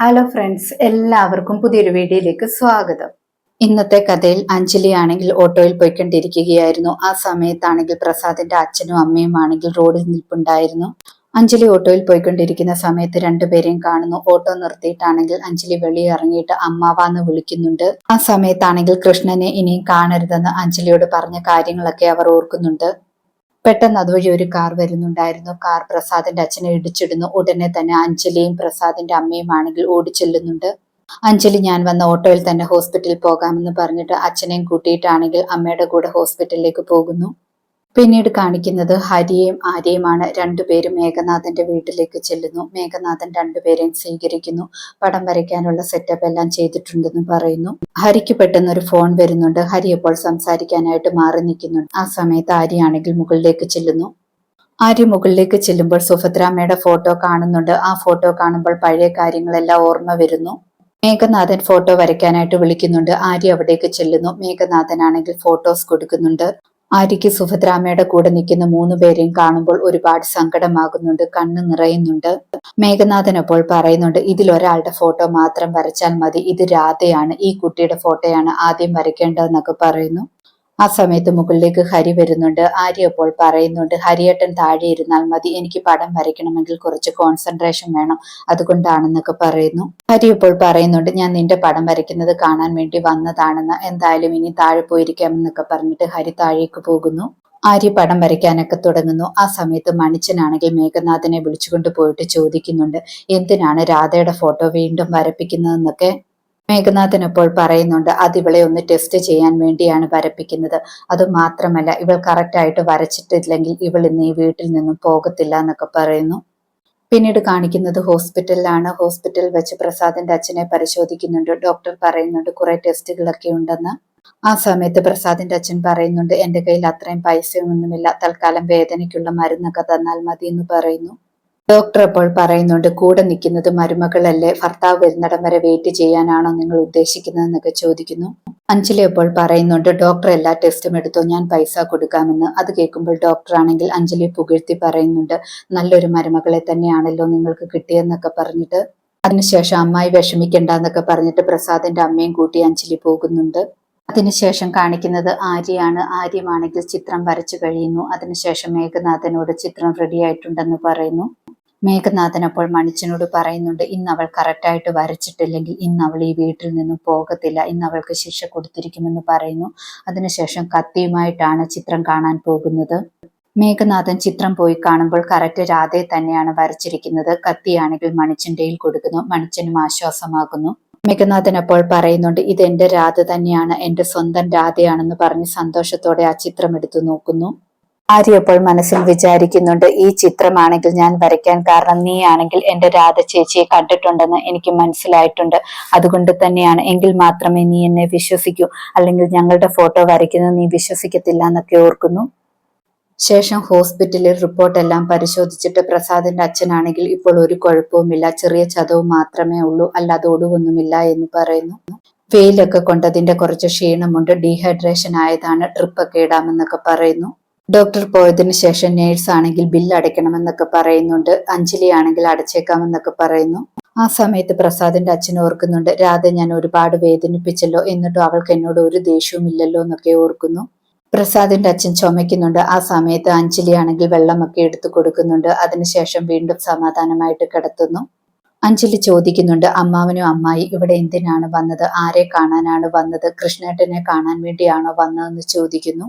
Hello friends എല്ലാവർക്കും പുതിയൊരു വീഡിയോയിലേക്ക് സ്വാഗതം. ഇന്നത്തെ കഥയിൽ അഞ്ജലി ആണെങ്കിൽ ഓട്ടോയിൽ പോയിക്കൊണ്ടിരിക്കുകയായിരുന്നു. ആ സമയത്താണെങ്കിൽ പ്രസാദിന്റെ അച്ഛനും അമ്മയും ആണെങ്കിൽ റോഡിൽ നിൽപ്പുണ്ടായിരുന്നു. അഞ്ജലി ഓട്ടോയിൽ പോയിക്കൊണ്ടിരിക്കുന്ന സമയത്ത് രണ്ടുപേരെയും കാണുന്നു. ഓട്ടോ നിർത്തിയിട്ടാണെങ്കിൽ അഞ്ജലി വെളി ഇറങ്ങിയിട്ട് അമ്മാവാന്ന് വിളിക്കുന്നുണ്ട്. ആ സമയത്താണെങ്കിൽ കൃഷ്ണനെ ഇനിയും കാണരുതെന്ന് അഞ്ജലിയോട് പറഞ്ഞ കാര്യങ്ങളൊക്കെ അവർ ഓർക്കുന്നുണ്ട്. പെട്ടെന്ന് അതുവഴി ഒരു കാർ വരുന്നുണ്ടായിരുന്നു. കാർ പ്രസാദിന്റെ അച്ഛനെ ഇടിച്ചിടുന്നു. ഉടനെ തന്നെ അഞ്ജലിയും പ്രസാദിന്റെ അമ്മയും ആണെങ്കിൽ ഓടിച്ചെല്ലുന്നുണ്ട്. അഞ്ജലി ഞാൻ വന്ന ഓട്ടോയിൽ തന്നെ ഹോസ്പിറ്റലിൽ പോകാമെന്ന് പറഞ്ഞിട്ട് അച്ഛനെയും കൂട്ടിയിട്ടാണെങ്കിൽ അമ്മയുടെ കൂടെ ഹോസ്പിറ്റലിലേക്ക് പോകുന്നു. പിന്നീട് കാണിക്കുന്നത് ഹരിയെയും ആര്യയുമാണ്. രണ്ടുപേരും മേഘനാഥന്റെ വീട്ടിലേക്ക് ചെല്ലുന്നു. മേഘനാഥൻ രണ്ടുപേരെയും സ്വീകരിക്കുന്നു. പടം വരയ്ക്കാനുള്ള സെറ്റപ്പ് എല്ലാം ചെയ്തിട്ടുണ്ടെന്ന് പറയുന്നു. ഹരിക്ക് പെട്ടെന്ന് ഒരു ഫോൺ വരുന്നുണ്ട്. ഹരി അപ്പോൾ സംസാരിക്കാനായിട്ട് മാറി നിൽക്കുന്നുണ്ട്. ആ സമയത്ത് ആര്യാണെങ്കിൽ മുകളിലേക്ക് ചെല്ലുന്നു. ആര്യ മുകളിലേക്ക് ചെല്ലുമ്പോൾ സുഭദ്രാമ്മയുടെ ഫോട്ടോ കാണുന്നുണ്ട്. ആ ഫോട്ടോ കാണുമ്പോൾ പഴയ കാര്യങ്ങളെല്ലാം ഓർമ്മ വരുന്നു. മേഘനാഥൻ ഫോട്ടോ വരയ്ക്കാനായിട്ട് വിളിക്കുന്നുണ്ട്. ആര്യ അവിടേക്ക് ചെല്ലുന്നു. മേഘനാഥൻ ആണെങ്കിൽ ഫോട്ടോസ് കൊടുക്കുന്നുണ്ട്. ആര്യയ്ക്ക് സുഭദ്രാമയുടെ കൂടെ നിൽക്കുന്ന മൂന്ന് പേരെയും കാണുമ്പോൾ ഒരുപാട് സങ്കടമാകുന്നുണ്ട് കണ്ണ് നിറയുന്നുണ്ട്. മേഘനാഥൻ അപ്പോൾ പറയുന്നുണ്ട് ഇതിൽ ഒരാളുടെ ഫോട്ടോ മാത്രം വരച്ചാൽ മതി ഇത് രാധയാണ് ഈ കുട്ടിയുടെ ഫോട്ടോയാണ് ആദ്യം വരയ്ക്കേണ്ടതെന്നൊക്കെ പറയുന്നു. ആ സമയത്ത് മുകളിലേക്ക് ഹരി വരുന്നുണ്ട്. ആര്യ അപ്പോൾ പറയുന്നുണ്ട് ഹരിയേട്ടൻ താഴെ ഇരുന്നാൽ മതി എനിക്ക് പടം വരയ്ക്കണമെങ്കിൽ കുറച്ച് കോൺസെൻട്രേഷൻ വേണം അതുകൊണ്ടാണെന്നൊക്കെ പറയുന്നു. ഹരി ഇപ്പോൾ പറയുന്നുണ്ട് ഞാൻ നിന്റെ പടം വരയ്ക്കുന്നത് കാണാൻ വേണ്ടി വന്നതാണെന്ന് എന്തായാലും ഇനി താഴെ പോയിരിക്കാമെന്നൊക്കെ പറഞ്ഞിട്ട് ഹരി താഴേക്ക് പോകുന്നു. ആര്യ പടം വരയ്ക്കാനൊക്കെ തുടങ്ങുന്നു. ആ സമയത്ത് മണിച്ചനാണെങ്കിൽ മേഘനാഥനെ വിളിച്ചുകൊണ്ട് പോയിട്ട് ചോദിക്കുന്നുണ്ട് എന്തിനാണ് രാധയുടെ ഫോട്ടോ വീണ്ടും വരപ്പിക്കുന്നതെന്നൊക്കെ? മേഘനാഥൻ അപ്പോൾ പറയുന്നുണ്ട് അത് ഇവളെ ഒന്ന് ടെസ്റ്റ് ചെയ്യാൻ വേണ്ടിയാണ് വരപ്പിക്കുന്നത്. അത് മാത്രമല്ല ഇവൾ കറക്റ്റായിട്ട് വരച്ചിട്ടില്ലെങ്കിൽ ഇവൾ ഇന്ന് ഈ വീട്ടിൽ നിന്നും പോകത്തില്ല എന്നൊക്കെ പറയുന്നു. പിന്നീട് കാണിക്കുന്നത് ഹോസ്പിറ്റലിലാണ്. ഹോസ്പിറ്റൽ വെച്ച് പ്രസാദിന്റെ അച്ഛനെ പരിശോധിക്കുന്നുണ്ട്. ഡോക്ടർ പറയുന്നുണ്ട് കുറെ ടെസ്റ്റുകളൊക്കെ ഉണ്ടെന്ന്. ആ സമയത്ത് പ്രസാദിന്റെ അച്ഛൻ പറയുന്നുണ്ട് എന്റെ കയ്യിൽ അത്രയും പൈസയൊന്നുമില്ല. തൽക്കാലം വേദനയ്ക്കുള്ള മരുന്നൊക്കെ തന്നാൽ മതി എന്ന് പറയുന്നു. ഡോക്ടർ അപ്പോൾ പറയുന്നുണ്ട് കൂടെ നിൽക്കുന്നത് മരുമകളല്ലേ? ഭർത്താവ് വരുന്നിടം വരെ വെയിറ്റ് ചെയ്യാനാണോ നിങ്ങൾ ഉദ്ദേശിക്കുന്നത് എന്നൊക്കെ ചോദിക്കുന്നു. അഞ്ജലി അപ്പോൾ പറയുന്നുണ്ട് ഡോക്ടർ എല്ലാ ടെസ്റ്റും എടുത്തോ? ഞാൻ പൈസ കൊടുക്കാമെന്ന്. അത് കേൾക്കുമ്പോൾ ഡോക്ടറാണെങ്കിൽ അഞ്ജലി പുകഴ്ത്തി പറയുന്നുണ്ട് നല്ലൊരു മരുമകളെ തന്നെയാണല്ലോ നിങ്ങൾക്ക് കിട്ടിയെന്നൊക്കെ പറഞ്ഞിട്ട്. അതിനുശേഷം അമ്മായി വിഷമിക്കണ്ട എന്നൊക്കെ പറഞ്ഞിട്ട് പ്രസാദിന്റെ അമ്മയും കൂട്ടി അഞ്ജലി പോകുന്നുണ്ട്. അതിനുശേഷം കാണിക്കുന്നത് ആര്യയാണ്. ആര്യമാണെങ്കിൽ ചിത്രം വരച്ചു കഴിയുന്നു. അതിനുശേഷം മേഘനാഥനോട് ചിത്രം റെഡി ആയിട്ടുണ്ടെന്ന് പറയുന്നു. മേഘനാഥൻ അപ്പോൾ മണിച്ചനോട് പറയുന്നുണ്ട് ഇന്ന് അവൾ കറക്റ്റായിട്ട് വരച്ചിട്ടില്ലെങ്കിൽ ഇന്ന് അവൾ ഈ വീട്ടിൽ നിന്നും പോകത്തില്ല. ഇന്ന് അവൾക്ക് ശിക്ഷ കൊടുത്തിരിക്കുമെന്ന് പറയുന്നു. അതിനുശേഷം കത്തിയുമായിട്ടാണ് ചിത്രം കാണാൻ പോകുന്നത്. മേഘനാഥൻ ചിത്രം പോയി കാണുമ്പോൾ കറക്റ്റ് രാധയെ തന്നെയാണ് വരച്ചിരിക്കുന്നത്. കത്തിയാണെങ്കിൽ മണിച്ചന്റെയിൽ കൊടുക്കുന്നു. മണിച്ചനും ആശ്വാസമാകുന്നു. മേഘനാഥൻ അപ്പോൾ പറയുന്നുണ്ട് ഇത് എന്റെ രാധ തന്നെയാണ്. എന്റെ സ്വന്തം രാധയാണെന്ന് പറഞ്ഞ് സന്തോഷത്തോടെ ആ ചിത്രം എടുത്തു നോക്കുന്നു. ആര്യ അപ്പോൾ മനസ്സിൽ വിചാരിക്കുന്നുണ്ട് ഈ ചിത്രമാണെങ്കിൽ ഞാൻ വരയ്ക്കാൻ കാരണം നീ ആണെങ്കിൽ എന്റെ രാധ ചേച്ചിയെ കണ്ടിട്ടുണ്ടെന്ന് എനിക്ക് മനസ്സിലായിട്ടുണ്ട്. അതുകൊണ്ട് തന്നെയാണ് എങ്കിൽ മാത്രമേ നീ എന്നെ വിശ്വസിക്കൂ. അല്ലെങ്കിൽ ഞങ്ങളുടെ ഫോട്ടോ വരയ്ക്കുന്നത് നീ വിശ്വസിക്കത്തില്ല എന്നൊക്കെ ഓർക്കുന്നു. ശേഷം ഹോസ്പിറ്റലിൽ റിപ്പോർട്ടെല്ലാം പരിശോധിച്ചിട്ട് പ്രസാദിന്റെ അച്ഛനാണെങ്കിൽ ഇപ്പോൾ ഒരു കുഴപ്പവുമില്ല. ചെറിയ ചതവ് മാത്രമേ ഉള്ളൂ. അല്ലാതെ ഒടുവൊന്നുമില്ല എന്ന് പറയുന്നു. വെയിലൊക്കെ കൊണ്ടതിന്റെ കുറച്ച് ക്ഷീണമുണ്ട്. ഡീഹൈഡ്രേഷൻ ആയതാണ് ട്രിപ്പൊക്കെ ഇടാമെന്നൊക്കെ പറയുന്നു. ഡോക്ടർ പോയതിനു ശേഷം നേഴ്സ് ആണെങ്കിൽ ബില്ല് അടയ്ക്കണമെന്നൊക്കെ പറയുന്നുണ്ട്. അഞ്ജലി ആണെങ്കിൽ അടച്ചേക്കാമെന്നൊക്കെ പറയുന്നു. ആ സമയത്ത് പ്രസാദിന്റെ അച്ഛൻ ഓർക്കുന്നുണ്ട് രാധ ഞാൻ ഒരുപാട് വേദനിപ്പിച്ചല്ലോ എന്നിട്ടും അവൾക്ക് എന്നോട് ഒരു ദേഷ്യവും ഇല്ലല്ലോ എന്നൊക്കെ ഓർക്കുന്നു. പ്രസാദിന്റെ അച്ഛൻ ചുമയ്ക്കുന്നുണ്ട്. ആ സമയത്ത് അഞ്ജലി ആണെങ്കിൽ വെള്ളമൊക്കെ എടുത്തു കൊടുക്കുന്നുണ്ട്. അതിനുശേഷം വീണ്ടും സമാധാനമായിട്ട് കിടത്തുന്നു. അഞ്ജലി ചോദിക്കുന്നുണ്ട് അമ്മാവനും അമ്മായി ഇവിടെ എന്തിനാണ് വന്നത്? ആരെ കാണാനാണ് വന്നത്? കൃഷ്ണേട്ടനെ കാണാൻ വേണ്ടിയാണോ വന്നതെന്ന് ചോദിക്കുന്നു.